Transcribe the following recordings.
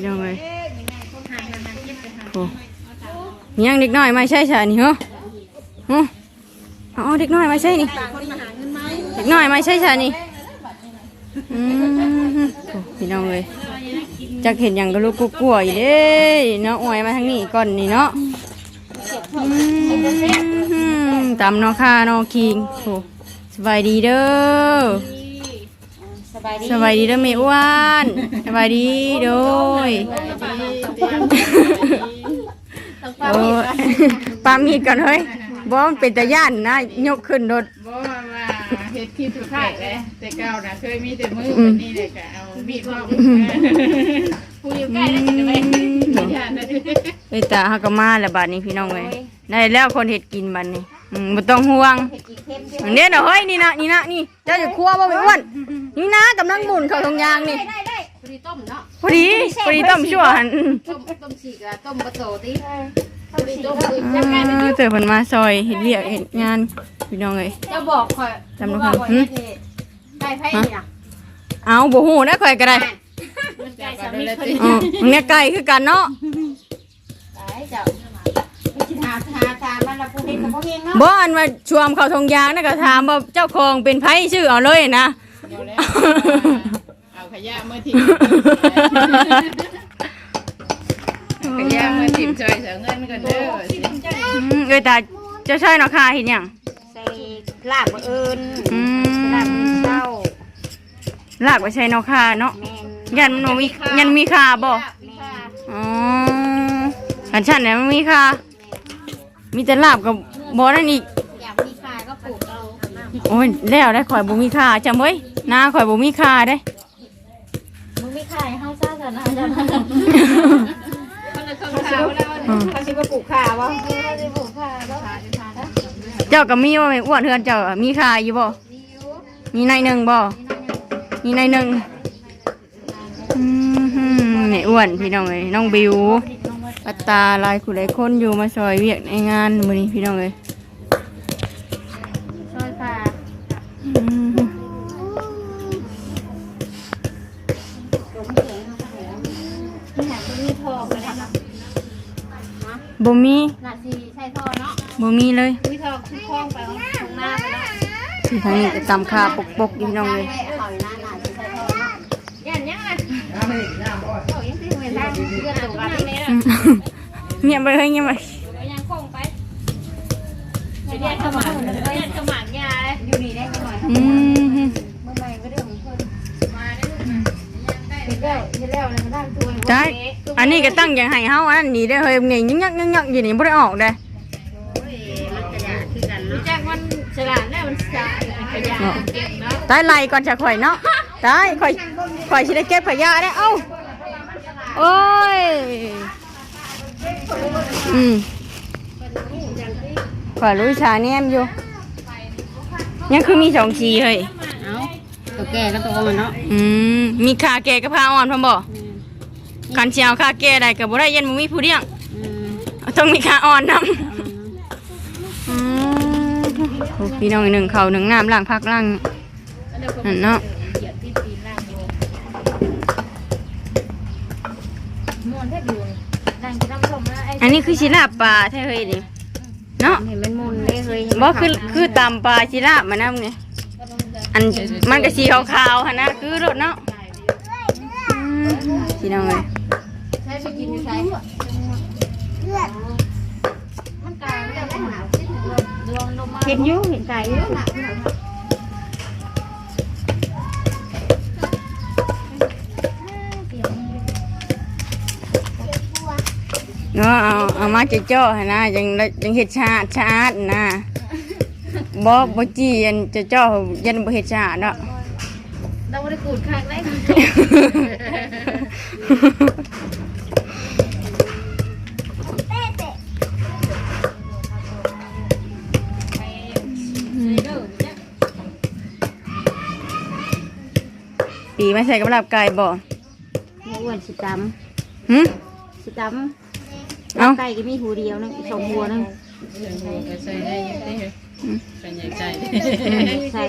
พี่น้องเลยโอ้ยังเด็กน้อยไม่ใช่ใช่นี่เหรอฮะเอเด็กน้อยไม่ใช่นี่เด็กน้อยไม่ใช่ใช่นี่อืมโอ้พี่น้องเลยจักเห็นอย่างก็ลูกกลัวๆอยู่เด้เนาะอวยมาทางนี้ก่อนนี่เนาะอืมนาค่ะเนาคิงโอ้สบายดีเด้อ บายดีสบายดีเด้อแม่อ้วนสบายดีโดยโอ้ยปามีดก่อนเฮ้ยบ่มันเป็นตาย่านนะยกขึ้นรถบ่ว่าว่าเฮ็ดคลิปสุดท้ายเลยแต่เก่าน่ะเคยมีแต่มือแบบนี้เลยก็เอามีดมาผู้อยู่ใกล้แล้วจะไปย่านนะเอ้ยตาเฮาก็มาแล้วบัดนี้พี่น้องเอ้ยได้แล้วคนเฮ็ดกินบัดนี้อืมบ่ต้องห่วงเห็ดกี่เข้มเดียวอันนี้เด้อเฮ้ยนี่นะนี่นะนี่เจ้าจะครัวบ่แม่อ้วน นี่นะกำลังหมุนเข้าตรงยางนี่ได้ได้พอดีต้มเนาะพอดีพอดีต้มชั่วหันต้มต้มฉีกอะต้มกระโตติต้มฉีกต้มเออเจอเพิ่นมาซอยเฮ็ดเวียกเฮ็ดงานพี่น้องเอ้ยจะบอกคอยจำลูกค้าหึได้ไพ่นี่นะเอาบ่ฮู้นะข่อยก็ได้ได้สามีคนอ๋อมึงเนี่ยไก่คือกันเนาะได้เจ้าหาหาทานมันละผู้เห็นกับผู้เห็นเนาะบ่อันว่าชวมเขาทงยางนะก็ถามว่าเจ้าของเป็นไผชื่อเอาเลยนะ เดี๋ยวแล้วเอาขยะมือถิ่ขยะมือถิ่ช่วยเสียเงินกันเด้ออืมเอ้ยตาเจ้าชายเนาะค่ะเห็นหยังใส่ลาบเอิญอืลาบมเศร้าลากไว้ใช้เนาะค่ะเนาะแมนยันมันบ่มียันมีค่าบ่แมนอ๋ออันฉันเนี่ยมันมีค่ามีแต่ลาบกับบ่นั่นอีก โอ้ยแล้วได้ข่อยบ่มีค่าจำไว้หน้าข่อยบ่มีค่าเด้ มึงมีค่าให้เฮาซ่าซะนะจ้ะเขาสิมาปลูกข่าวะเขาสิปลูกข่าวแล้วเจ้าก็มีว่าแม่อ้วนเฮือนเจ้าอะมีค่าอยู่บ่ มีในหนึ่งบ่ มีในหนึ่งอืมหืมแม่อ้วนพี่น้องเอ้ยน้องบิว ปัตตาหลายผู้หลายคนอยู่มาซอยเวียกในงานมื้อนี้พี่น้องเอ้ย บ่มีน่าสิใช่ทอเนาะบ่มีเลยวิทองคือคล้องไปตรงหน้าไปแล้วที่ทางนี้ก็ตำคาปกๆอยู่พี่น้องเลยเขาอยู่หน้าหน้าสิใช่ทอเนาะยันยังอะเขายังสิเหมือนทางเลือดตกกันนี่อืมเงียบไปเฮ้ยเงียบไปยังคงไปเรียนขมังเรียนขมังยาเลยอยู่นี่ได้หน่อยอืม แล้วเห็นแล้วเลยมาตั้งตัวใช่ อันนี้ก็ตั้งอย่างให้เฮาอันนี้ได้อเฮ้ยนี่ยักยักยักยักอยู่นี่บ่ได้ออกเด้อมันขยะคือกันเนาะจากมันฉลาดแล้วมันสะขยะเก่งเนาะตายไล่ก่อนจะข่อยเนาะตายข่อยข่อยสิได้เก็บขยะได้เอ้าโอ้ยอืมข่อยรู้ชาแนมอยู่ยังคือมีสองสีเฮ้ยเอา ตัวแก่ก็ตัวมันเนาะอืมมีคาแก่กับพาอ่อนพร้อมบ่คันสิเอาคาแก่ได้ก็บ่ได้ยันบ่มีผู้เลี้ยงอืมต้องมีขาอ่อนนำอืมโอ้พี่น้องอีกหนึ่งเขาหนึ่งน้ำล้างพักล้างนั่นเนาะมวนแทบอยู่ดังจะน้ำส้มแล้วไอ้อันนี้คือชิลาบปลาแท้เฮ้ยนี่เนาะเห็นมันมุนเลยเคยบ่คือคือตำปลาชิลาบมานะมึงเนี่ย อันมันก็สีขาวๆหั่นนะคือรสเนาะอืมพี่น้องเอ้ยใช้ไปกินอยู่ใช้มันกลายไม่ได้หนาวลองลงมาเห็นอยู่เห็นไก่อยู่เนาะเอาเอามาเจ้าๆหั่นนะยังยังเฮ็ดชาติชาตินะ บ่บ่จี้อันเจ้าๆยันบ่เฮ็ดชาติเนาะเราไม่ได้กูดคักได้ปีไม่ใส่กำลับไก่บ่อ้วนสิตหึำสิตเอ้าำไก่ก็มีหูเดียวนึงสองหัวนึงก็ใส่ได้ยังได้ เป็นใหญ่ใจใส่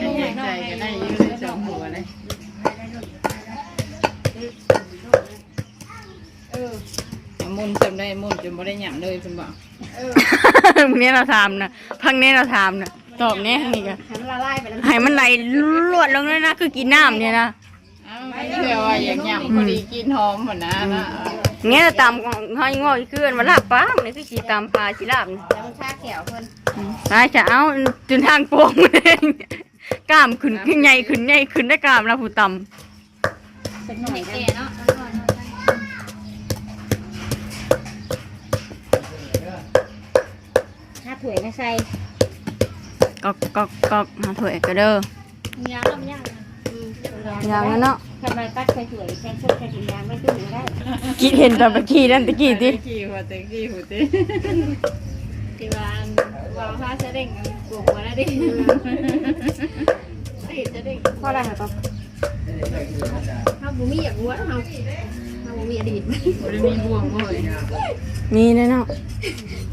เป็นใหญ่ใจก็ได้ยืดสองหัวเลยมุนจำได้มุนจนบ่ได้หยังเลยเพิ่นบอกพังนี้เราทำนะพังนี้เราทำนะตอบแน่ทางนี้ก็ให้มันละลายไปแล้วให้มันไหลลวดลงเลยนะคือกินน้ำเนี่ยนะอ้าวมันเชื่อว่าอย่างหยั่งพอดีกินหอมหมดนะนะ เงี้ยตามห้อยงอเกลือนมาลาบป้ามันคือสีตามปลาสีลาบนี่แล้วมันชาแขวเพิ่นปลาจะเอาจนทางโป่งเลยกล้ามขึ้นขึ้นใหญ่ขึ้นใหญ่ขึ้นได้กล้ามแล้วผู้ต่เป็นหน่อยแก่เนาะถ้าถวยไม่ใส่ำก็ก็ก็หาถ้วยก็เด้อยางลำยางอืมอ ย่างนั้นเนาะทำไมตัดใส่ถวยใส่ชุดใส่ถุงยางไม่ตุ้มได้กินเห็นตอนไปขี่นั่นตะกี้ติขี้หัวเต็งขี้หัวเต็งที่ว่าว่าพาเสด็จปลูกมาแล้วดิจะได้เพราะอะไรครับถ้าบุมีอยากรู้ว่าเราถ้าบุมีอดีตบ่ได้มีบ่วงบ่อยมีเลยเนาะ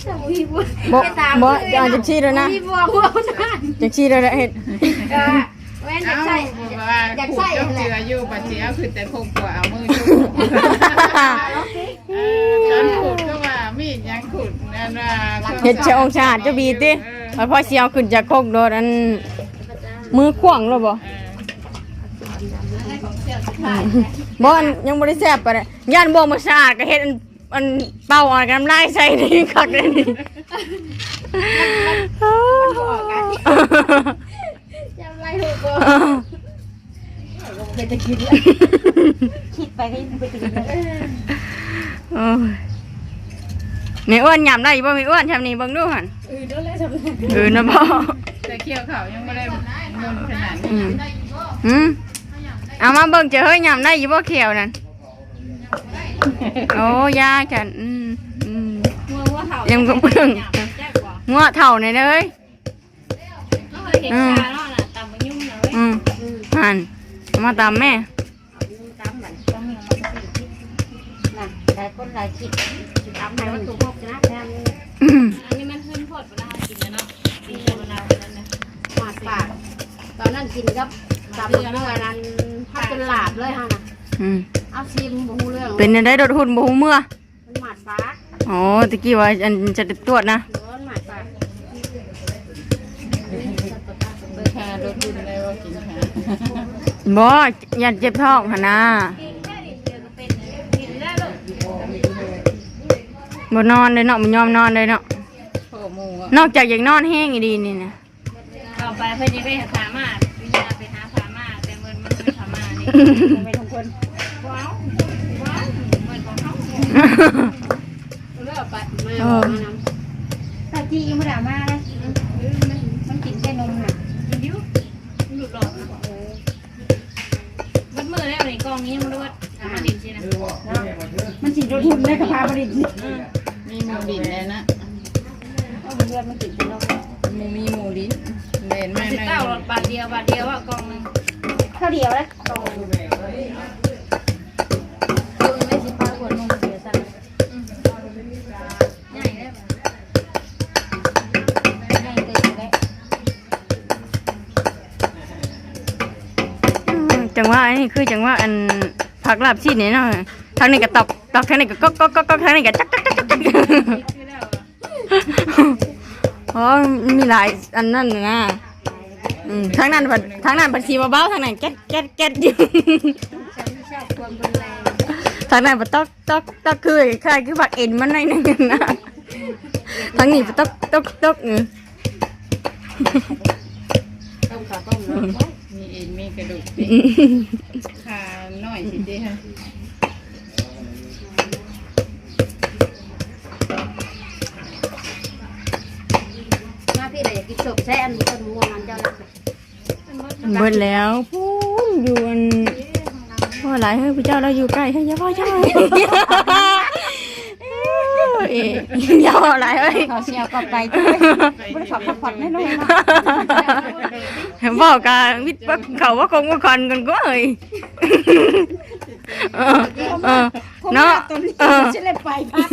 ถ้าบุมีบัวบ่บ่จะเอาจากชี้แล้วนะมีบัวบัวนั่นจากชี้แล้วนะเห็ดก็แม่นอยากใส่บอก ว่าอยากผูใส่กอะเจ้าไรเจืออยู่ปัจเจียวคือแต่พกกว่าเอามือจุกเออตอนขุดก็ว่ามีดยังขุดนั่นว่าเห็ดชะองชาติจะบีติพอพอเสียวขึ้นจากโคกโดดอันมือขวางแล้วบ่บ่อันยังบ่ได้แซ่บปานใดย่านบ่มาสะอาดก็เฮ็ดอันอันเป่าอ่อนกันน้ำลายใส่นี่คักเลยนี่จำไรถูกบั วเป็นตะกินคิดไปก็ยังไปถึงเลยโอ้ยแม่อ้วนยำได้อยู่บ่แม่อ้วนทำนี่เบิ่งดูหั่นเออนั่นแหละทำเออนะบ่แต่เคี่ยวเขายังไม่ได้มุนขนาดอืนี้มหืมเอามาเบิ่งเจะเฮ้ยยำได้อยู่บ่เขียวนั่นโอ้ยาจันอืมอืมงัวงัวเห่ายังบ่เบิ่งแจ๊กว่างัวเท่านี่เด้อเอ้ยก็เคยเห็นชาเนาะน่ะตำมะยุ่งเลยอืมหั่นเอา มาตามแม่ตำเหมือนต้องมีมันน่ะหลายคนหลายคิดตำให้มันถูกพกนะแทนอืมอันนี้มันขึ้นพดเวลากินเนาะกินเวลานั้นนะหมาดปากตอนนั้นกินกับตำเนื้อนั้นพัดจนหลาบเลยฮะน่ะอืมเอาซีมบูเรื่องเป็นได้โดดหุ่นบ่ฮู้เมื่อมันหมาดปากอ๋อตะกี้ว่าอันจะตรวจนะหรือว่ามันหมาดปากชารถดุนเลยว่ากินชา บ่ยันเจ็บท้องหั่นนะกินแค่นิดเดียวก็เป็นกินได้ลูกบ่นอนเลยเนาะบ่ยอมนอนเลยเนาะโอ้หมูอะนอกจากอยากนอนแห้งอีดีนี่นะเอาไปเพื่อนจะไปหาสามารถวิญญาไปหาสามารถแต่เงินมันไม่สามารถนี่ไปทุกคนว้าวว้าวเหมือนของเขาเลือกไปไม่เอามานำตาจียังไม่ได้มาเลยมันกินแค่นมน่ะกินดิ้วหลุดหลอด องนี้มันรู้ว่าสามารถดินใช่ไหมมันสิโดนทุนได้กับพาบริษมีหมูดินเลยนะเอาเลือดมันกินเป็นนมหมูมีหมูดินเล่นไม่สิบไม่เก้าบาทเดียวบาทเดียวว่ากองนึงเท่าเดียวเล นนี้คือจังว่าอันผักลาบชีนี่เนาะทางนี้ก็ตอกตอกทางนี้ก็ก๊อกก๊อกก๊อกก๊อกทางนี้ก็จักจักจักจักจักอ๋อมีหลายอันนั่นนะอืมทางนั้นผัดทางนั้นผัดสีเบาๆทางนั้นแก๊ดแก๊ดแก๊ดอยู่ทางนั้นผัดตอกตอกตอกคือคล้ายคือผักเอ็นมันหน่อยหนึงนะทางนี้ผัดตอกตอกตอกเออต้มขาต้มเนาะมีเอ็นมี กระดูกดิขาหน่อยสิเด้ฮะมาพี่เลยอยากกินศพใช้อันต้นม่วงอันเจ้าละเบิดแล้วพูนอยู่อันว่าหลายเฮ้ยพระเจ้าเราอยู่ใกล้ให้ยาพ่อเจ้าเอ้ยยาวหลายเฮ้ยเขาเสียกับไก่ด้วยบริษัทพักผ่อนได้น้อยมาก บอกกันวิทย์ว่าเขาว่าคงว่าคอนกันก็เอ้ยเออเออเนาะตัวนี้เออฉันเลยไปพัก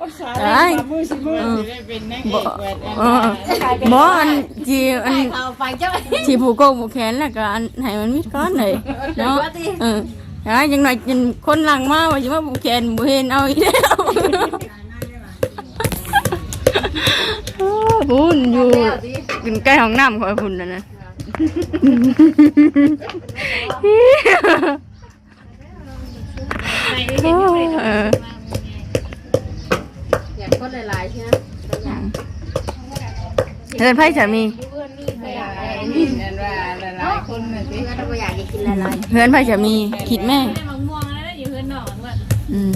รักษาไอ้เลยมือสิมือจะได้เป็นนักเอกเวทเออบ่อันจีอันเอาไปเจ้าที่ผูกโกงผูกแขนแล้วก็อันให้มันมิดก้อนเลยเนาะเอออะยังหน่อยจนคนหลังมาว่าสิมาผูกแขนบ่เห็นเอาอีกแล้วโอ้บุญอยู่ ขึ้นใกล้ห้องน้ำของคุณนั่นนะเอยากคนหลายๆใช่ไหมเดินไพ่สามีเฮือนไผ่จะมีคิดแม่อืม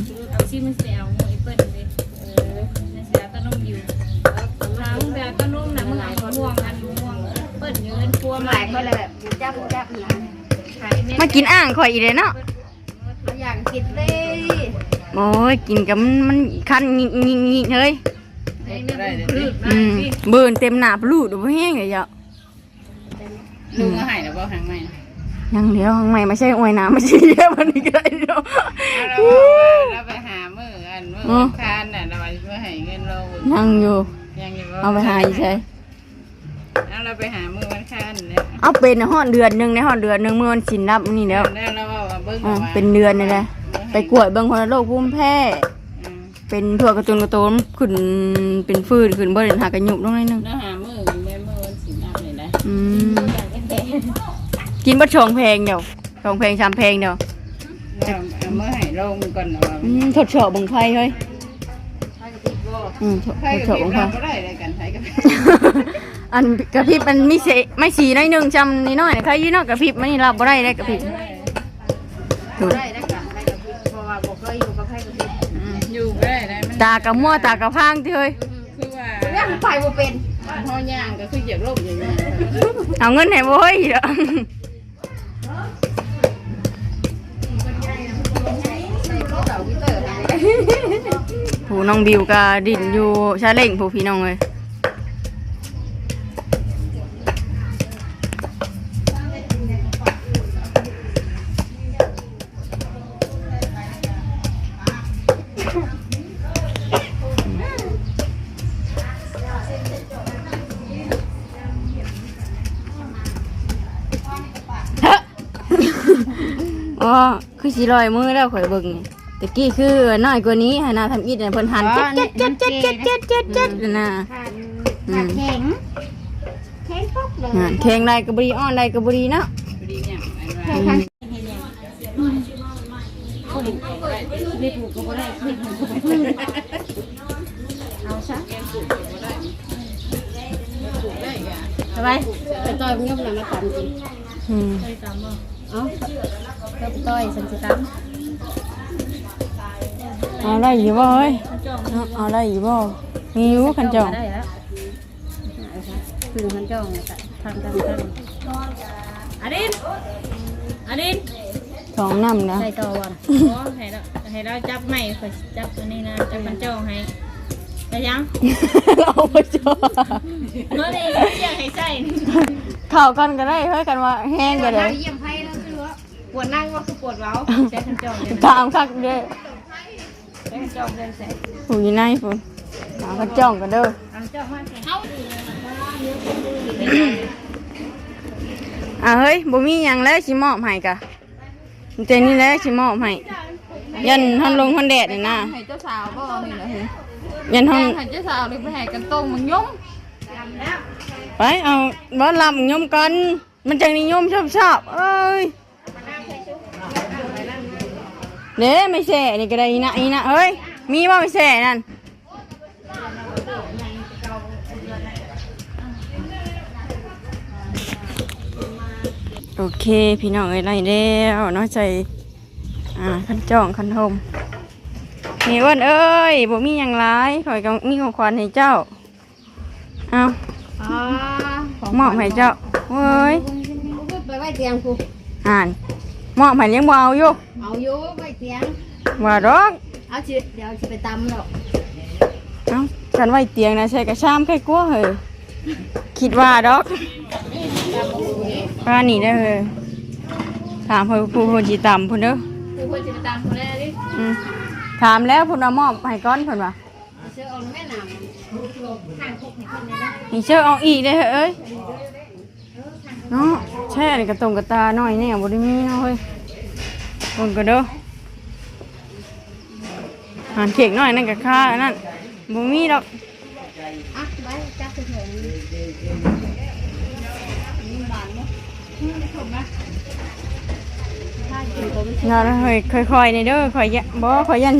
เงินพัวใหม่ก็เลยแบบจับจับหลังขายเม็ดมากินอ่างข่อยอีเลยเนาะเขาอยากกินเลยโอ้ยกินกับมันมันคันงิกงิกงิกเฮ้ยไอ้เนี่ยพืชอืมามสิเบิ่นเต็มหน้าปลูดบ่แห้งเลยจ้ะลุงก็ให้แล้วบ่หางใหม่ยังเดียวข้างในไม่ใช่อวยน้ำไม่ใช่เยอะวันนี้ก็ได้เนาะเราไปหามืออันมือคานน่ะเราไปให้เงินเรายังอยู่ยังอยู่เอาไปหาอีใช่ เอาเราไปหามือวันคานแล้วเอาเป็นในห้อนเดือนหนึงในห้อนเดือนหนึงเมื่อวันสินรับนี่แล้วแล้วเราว่าเบิ้งอ่าเป็นเดือนนี่แหละไปกวดเบิ่งคนโรคภูมิแพ้เป็นทั่วกระตุนกระโตนขึ้นเป็นฟืนขึ้นบ่ได้หากระยุกลงหนิดนึงแล้วหามือแม่มือวันสินอัพเลยนะอืมกินบ่ชองแพงเดียวชองแพงชามแพงเดียวเราเอามือให้ลงก่อนนะว่าอืมทดสอบบังไฟเฮ้ย อืมทดใครทดกับสอบพี่บังไฟ เราก็ได้เลยกันใครกับ อันกระพริบมันมีเสไม่สีน้อยหนึงจำนิดหน่อยใครยี่นอกกระพริบมันนี่รับบ่ได้ได้กระพริบดูได้ได้กับใครกับพี่เพราะว่าบอกเคยอยู่กับใครกับพี่อยู่ก็ได้ได้มันตากระมั่วตากระพางที่เฮ้ยคือว่าเรื่องไปบ่เป็นพ่อย่างก็คือเหยียบโลกอย่างนี้เอาเงินให้บ่เฮ้ยเด้อใส่ข้าวเต่าพิเตอร์ไปผู้น้องบิวก็ดินอยู่ชาเล่งผู้พี่น้องเลย คือสีลอยมือแล้วข่อยเบิ่งนี่ตะกี้คือน้อยกว่านี้หานาทำอิดเนี่ยเพิ่นหันอ๋อเจ็ดเจ็ดเจ็ดเจ็ดเจ็ดเจ็ดเจ็ดนั่นน่ะ ขาดอืขาดม แข็งแข็งปุ๊บเลยนั่นแข่งได้ก็บ่ดีอ้อนได้ก็บ่ดีเนาะแข็งไม่ถูกก็บ่ได้ไม่ถูกก็บ่ได้เอาซะไปไปต่อยมึงยกหน้ามาตามจริงอืม เอา ก็ไปต่อยสันสิตเอาได้อยู่บ่เฮ้ยเอาเอาได้อยู่บ่มีอยู่คันจองได้แล้วคือมันจ้องทำทำทอดินอดินสองน้ำนะำใส่ต่อวันโอ้ให้เราให้เราจับใหม่ค่อยจับตัวนี้นะจับมันจ้องให้ไปยัง เราบ่จอเมื่อนี้เรียกให้ใส่เข้ากันก็ได้เฮ้ยกันว่าแห้งก็ได้เยี่ยมไพ่แล้วคือว่า ปวดนั่งว่าคือปวดเว้าใช้คันจ้องเดินตามคักเด้อใช้คันจ้องเดินใส่ผู้อยู่ในพุ่นตามคันจ้องกันเด้อเอาจ้องมาใส่เขาอะเฮ้ยบ่มีหยังแล้วสิมอบให้กะแต่นี่แหละสิมอบให้ยันฮันลงฮันแดดนี่นะให้เจ้าสาวบ่นี่แหละเฮ้ยยันห้องให้เจ้าสาวเลยไปให้กันต้มมึงยุ่งไปเอาบ่ลำยมกันมันจังนิยมชอบชอบๆเอ้ย เด้ไม่แส่นี่ก็ได้อีนะอีนะเฮ้ย มีว่าไม่แส่นั่นโอเค พี่น้องเอ้ยไรแล้วเน้อยใจอ่าคันจ้องคันทมนี่อ้วันเอ้ยบ่มีหยังหลายข่อยก็มีของขวัญให้เจ้าเอาอ๋อมอบให้เจ้าเว้ยไปไว้เตียงกูอ่านมอบให้ยังบ่เอาอยู่ เอาอยู่ไว้เตียงว่าดอกเอาชิเดี๋ยวชิไปตำหรอกเอ้าฉันไว้เตียงนะใช้กระชามใครกลัวเหอะคิดว่าดอกว่านี่ได้อเหอะถามเพิ่นผู้คนจีต่ำเพิ่นเด้อคือควรจะไปตามคนแรกดิอืมถามแล้วเพิ่นว่ามอบให้ก้อนเพิ่นว่าเสื้อเอาแม่น้นี่เชื่อเอาอีกได้อเหอะเอ้ยเนาะแช่นี่กระตรงกระตาน้อยแน่บ่ได้มีเนาะเฮ้ยเบิ่งก็เด้อหันเค้กน้อยนั่นก็ค่าอันนั่นบ่มีดอกอะไว้จับเฉยเราเฮ้ยค่อยๆนี่เด้อค่อยยะบ่ค่อยยัน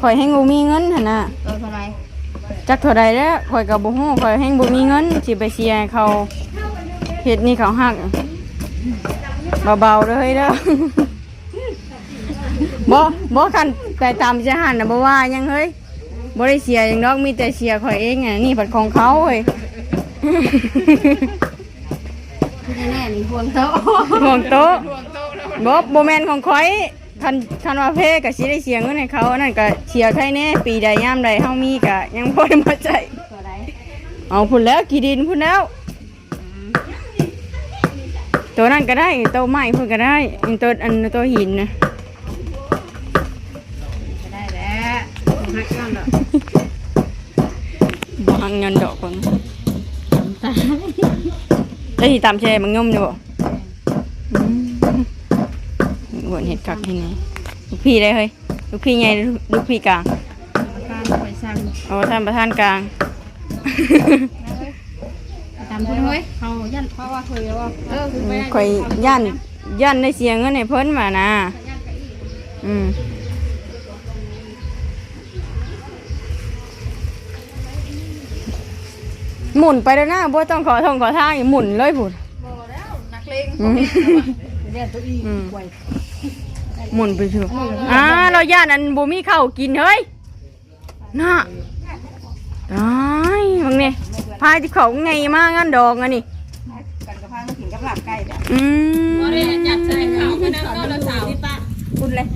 ค่อยให้งูมีเงินหั่นน่ะๆเออเท่าไหรจักเท่าใดแล้วข่อยก็บ่ฮู้ข่อยแฮงบ่มีเงินสิไปเสียให้เขาเฮ็ดนี่เขาหักเบาๆเด้อเฮ้ยเด้อ บ่บ่คันไปตามจะหันน่ะบ่ว่าหยังเฮ้ยบ่ได้เสียหยังดอกมีแต่เสียข่อยเองอะนี่บัดของเขาเฮ้ยแน่ๆนี่พวงโต๊ะห่วงโต๊ะรวมโต๊ะแล้วบ่บ่แม่นของข่อยคันคันว่าเพก็สิได้เสียเงินให้เขาอันนั่นก็เสียใครแน่ปีใดยามใดเฮามีก็ยังบ่ได้มาใจายเท่าไหรเอาพุ่นแล้วกี่ดินพุ่นแล้วตัวนั้นก็ได้ตัวไม้พุ่นก็ได้อันตัวอันตัวหินนะจะ นั่นเหรอวางเงินดอกก่อนได้ที่ตามแชร์มันงมอยู่บ่อืมหวนเห็ดกักที่ไหนลูกพี่ได้เฮ้ยลูกพี่ใหญ่หรือลูกพี่กลางการไปสั่งเอาท่านประธานกลาง ตามคนเฮ้ยเขายันเพราะว่าเคยแล้วว่าเออคือไปได้ข่อยย่านย่านได้เสียเงินให้เพิ่นมานะอืม หมุนไปแล้วนะบ่ต้องขอทงขอทางอีกหมุนเลยพุ่นนักเลงอืมเรียนตัวอีอืมป่วยหมุนไปเถอะอ่าเราย่านอันบ่มีข้าวกินเฮ้ยน่ะตายมึงนี่พายที่เขาไงมางั้นดอกอันนี้กันกับพามากินกับหลับไก่แบบอืมจับใส่เขาไปนั่งโต๊ะละสาวคุณเลย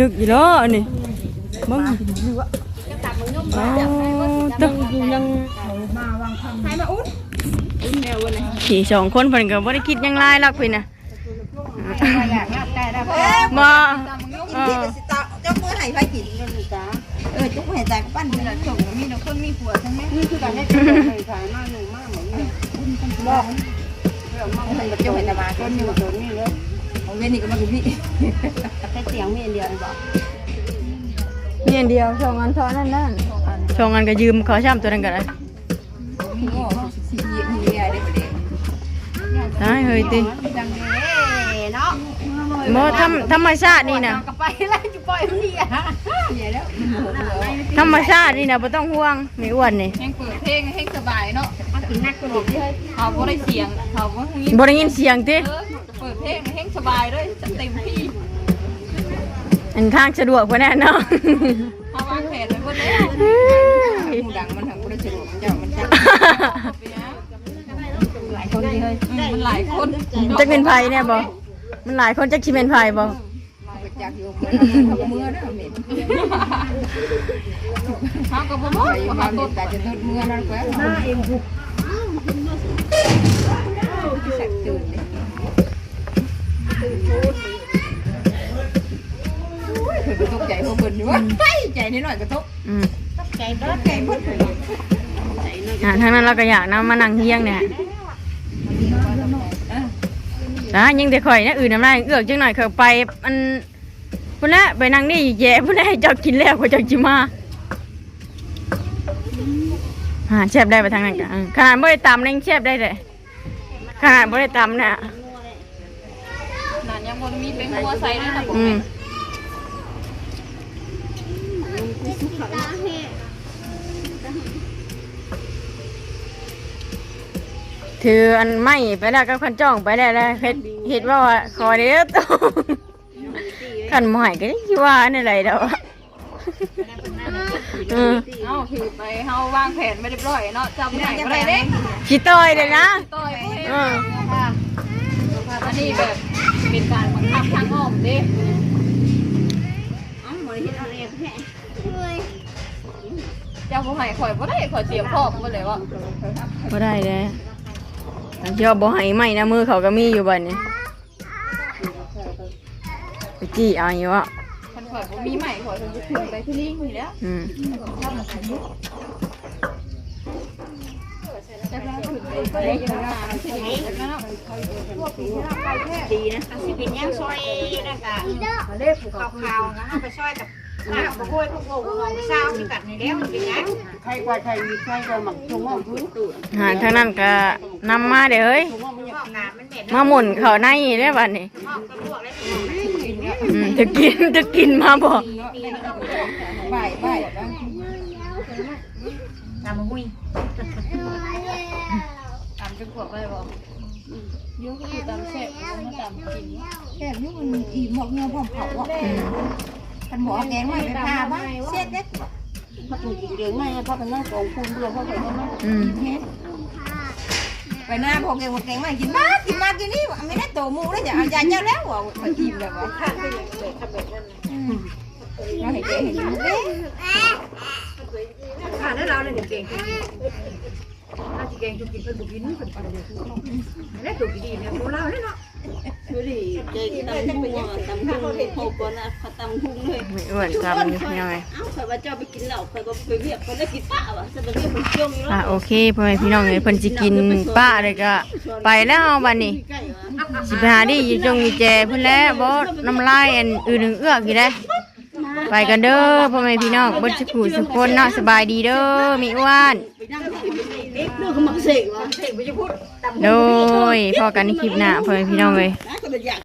ลึกอยู่แล้วอันนี้เบิ่ง โอ้ตึกให้มาอุ้นขี่สองคนเพิ่นก็บ่ได้คิดหยังหลายหรอกเพิ่นน่ะมาอยากหลับไก่ได้เพิ่มมาเอกินอที่สิตาเจ้ามือไหนไปกินกันนี่จ้าเออจุกเห็นใจก็ปั้นนี่แหละส่งมีแต่คนมีผัวทั้งนั้นนี่คือการให้คนเลยถ่ายมาหนูมากเหมือนนี่บอกเรื่องมากเลยเจ้าเห็นแต่มาคนอยู่โดนนี่เลยของเวนี่ก็มาคือพี่แค่เสียงมีอันเดียวเลยบอก มีอันเดียวสองอันเท่านั้นนั่นสองอันก็ยืมเขาช้ำตัวนั้นก็ได้โง่สีเยี่ยมเยี่ยมได้ประเดี๋ยวได้เฮ้ยติจังเลยเนาะบ่ธรรมธรรมชาตินี่น่ะก็ไปแล้วจะปล่อยมันดีอะเยี่ยแล้วมันโมโหเบื่อธรรมชาตินี่น่ะบ่ต้องห่วงไม่อ้วนนี่แห้งเปิดเพลงแห้งสบายเนาะมันถึงนักกระโดดที่เฮ้ยเขาก็ได้เสียงเขาก็มีบ่ได้ยินเสียงติเออเปิดเพลงแห้งสบายด้วยจะเต็มที่ อันทางสะดวกกว่าแน่เนาะเขาวางแผนไว้หมดแล้วหูดังมันทางบริษัทมันจะมันจะหลายคนที่เฮ้ยอืมมันหลายคนจักเป็นไผแน่บ่มันหลายคนจักสิเป็นไผบ่จากอยู่เมื่อเมื่อนะเหม็นเขาก็บ่ไปบ่อยู่เขามาก็เด็ดแต่จะต้นเมื่อนั่นก็หน้าเองบุกแสบตื่นเลยตื่น กระตุกใจพวกเบิ่นอยู่ว่าใจนิดหน่อยกระตุกอืมใจร้อนใจเบิ่นอ่าทางนั้นเราก็อยากนํมานั่งเฮียงเนี่ยจ้ายังแต่ข่อยนะอื่นน้ำลายเอือกจังหน่อยเขาไปอันพุ่นละไปนั่งนี่แย่พุ่นละให้เจ้ากินแล้วเขาเจ้าจิมาหาแชบได้ไปทางนั้นกันขนาดบ่ได้ตำเร่งแชบได้เลยขนาดบ่ได้ตำน่ะนานยังบ่มีเป็นหัวใส่ด้วยนะผม อืม ถืออันไม้ไปแล้วก็คันจ้องไปแล้วแล้วเฮ็ดเฮ็ดว่าว่าขอเด้อตองขันหมอยก็ยังสิว่าอันอะไรดอกเออเอ้าถือไปเฮาวางแผนไม่เรียบร้อยเนาะจำไหนบ่ได้เด้สิต่อยเลยนะต่อยบ่เอเห็นออันนี้แบบเป็นการบังคับทางอ้อมเด้อ๋อหมดที่อะไรแค่ เฮ้ยเจ้าผู้ให้ข่อยบ่ได้ข่อยเตรียมพร้อมหมดเลยว่าบ่ได้เลยอันที่ว่าบ่ให้ไม้นะมือเขาก็มีอยู่บัดนี้ไปจี้เอาอยู่อะคันข่อยบ่มีใหม่ข่อยจะขึ้นไปที่นี่นี่แล้วอืมจะพาขึ้นไปดีนะสิเป็นย่างซอยนั่นกะเล็บผูกขาวๆนะเอาไปซอยกับ น้ำบะกล้วยพวกโง่เศร้าที่กัดในแล้วมันเป็นยังใครกว่าใครมีใครก็หมักชงว่าพื้นตู้หาทางนั้นก็นำมาเด้อเฮ้ยพวกน้ำมันเหม็นมาหมุนเขาในได้บัดนี้พอกกระพวกแล้วอืมจะกินจะกินมาบ่ใบใบน้ำมันหุ้ยตามจุกพวกไปบอกยุ่งคือตามแซ่บมาตามกินแค่นี้มันอีหมกเงี้ยพร้อมเผาอะ กันหมอแกงไว้ไปพาบ้าเสียดเด็ดถ้าถูกเดือดง่ายเพราะมันนั่งกองคูนเบื่อเพราะมันนั่งอืมไปหน้าพอแกงแกงไมากินบ้ากินมากินนี่ไม่ได้โตมูแล้วจะเอายาเจ้าแล้วอะไปกินแล้วอะข้าก็ยังเลยทำแบบนั้นเราเห็นแกเห็นมันเด้ข้าได้เราเลยเก่ง ถ้าจะเก่งจุกินเพิ่นบุกินเพิ่นไปเดี๋ยวแล้วจุกินดีเนี่ยโบราณเลยเนาะคือดิเจ๊ตำหุ่งตำหุ่งโหก่อนนะเขาตำหุ่งเลยไม่อ้วนจำอยู่พี่น้อยเอ้าใครว่าเจ้าไปกินเหล้าใครก็ไปเรียกคนได้กินป้าวะจะไปเรียกคนเชี่วมีอะโอเคพ่อแม่พี่น้องเอ้ยเพิ่นสิกินป้าเลยก็ ไปแล้วบัดนี้ใกล้วะสิไปหาดิอยู่จงอยู่แจเพิ่นแล้วบ่น้ำลายอันอื่นเอื้อกอยู่ได้ไปกันเด้อพ่อแม่พี่น้องเบ่สิผู้สุกคนเนาะสบายดีเด้อมีอ้วนไปนั่ง เด็กเรื่องเขามักเสกวะเสกไปจะพูด โดยพอกันในคลิปหน้าพ่อแม่พี่น้องเอ้ย